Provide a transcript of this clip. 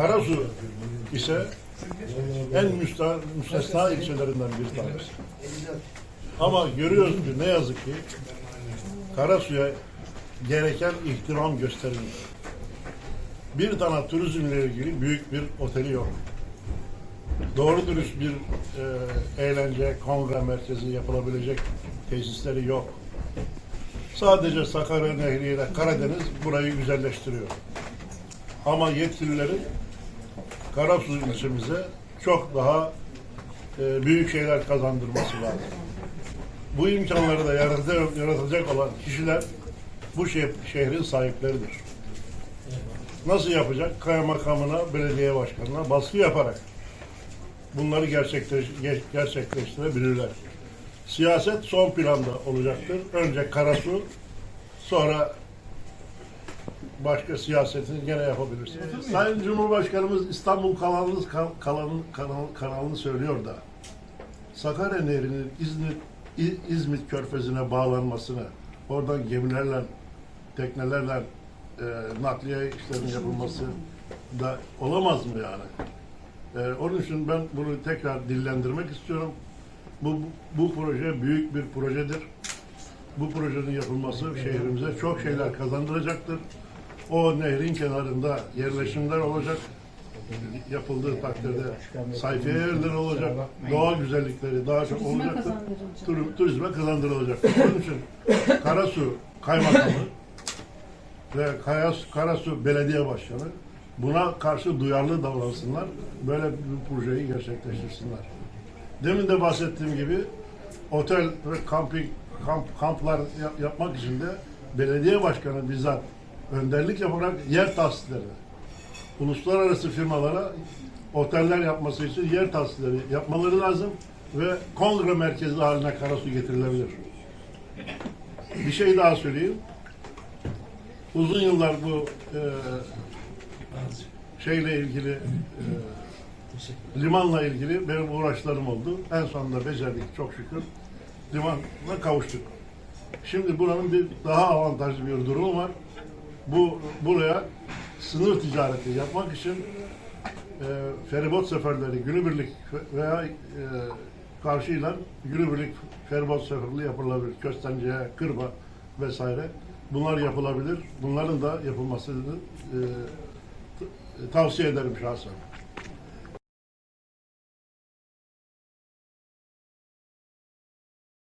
Karasu ise en müsta, müstesna ilçelerinden bir tanesi. Ama görüyoruz ki ne yazık ki Karasu'ya gereken ihtiram gösterilmiyor. Bir tane turizmle ilgili büyük bir oteli yok. Doğru dürüst bir e, eğlence, kongre merkezi yapılabilecek tesisleri yok. Sadece Sakarya Nehri ile Karadeniz burayı güzelleştiriyor. Ama yetkililerin Karasu ilçemize çok daha e, büyük şeyler kazandırması lazım. Bu imkanları da yaratacak, olan kişiler bu şeh- şehrin sahipleridir. Nasıl yapacak? Kaymakamına, belediye başkanına baskı yaparak bunları gerçekleş, ge- gerçekleştirebilirler. Siyaset son planda olacaktır. Önce Karasu, sonra başka siyasetini gene yapabilirsiniz. Sayın Cumhurbaşkanımız İstanbul kanalını, kanalını, kanal- kanalını söylüyor da Sakarya Nehri'nin İzmit, İzmit Körfezi'ne bağlanmasını, oradan gemilerle, teknelerle e, nakliye işlerinin yapılması da olamaz mı yani? E, onun için ben bunu tekrar dillendirmek istiyorum. Bu, bu proje büyük bir projedir. Bu projenin yapılması şehrimize çok şeyler kazandıracaktır. O nehrin kenarında yerleşimler olacak. Yapıldığı takdirde sayfiye yerleri olacak. Doğal güzellikleri daha çok Turizme olacaktır. kazandırılacak. Tur- turizme kazandırılacak. Onun için Karasu Kaymakamı ve Kayas- Karasu Belediye Başkanı buna karşı duyarlı davransınlar. Böyle bir projeyi gerçekleştirsinler. Demin de bahsettiğim gibi otel ve kamping kamp, kamplar ya- yapmak için de belediye başkanı bizzat önderlik yaparak yer tahsisleri uluslararası firmalara oteller yapması için yer tahsisleri yapmaları lazım ve kongre merkezi haline Karasu getirilebilir. Bir şey daha söyleyeyim. Uzun yıllar bu e, şeyle ilgili e, limanla ilgili benim uğraşlarım oldu. En sonunda becerdik çok şükür. Limanla kavuştuk. Şimdi buranın bir daha avantajlı bir durumu var. Bu buraya sınır ticareti yapmak için e, feribot seferleri günübirlik veya e, karşıyla günübirlik feribot seferliği yapılabilir. Köstence'ye, Kırba vesaire. Bunlar yapılabilir. Bunların da yapılmasını e, tavsiye ederim şahsen.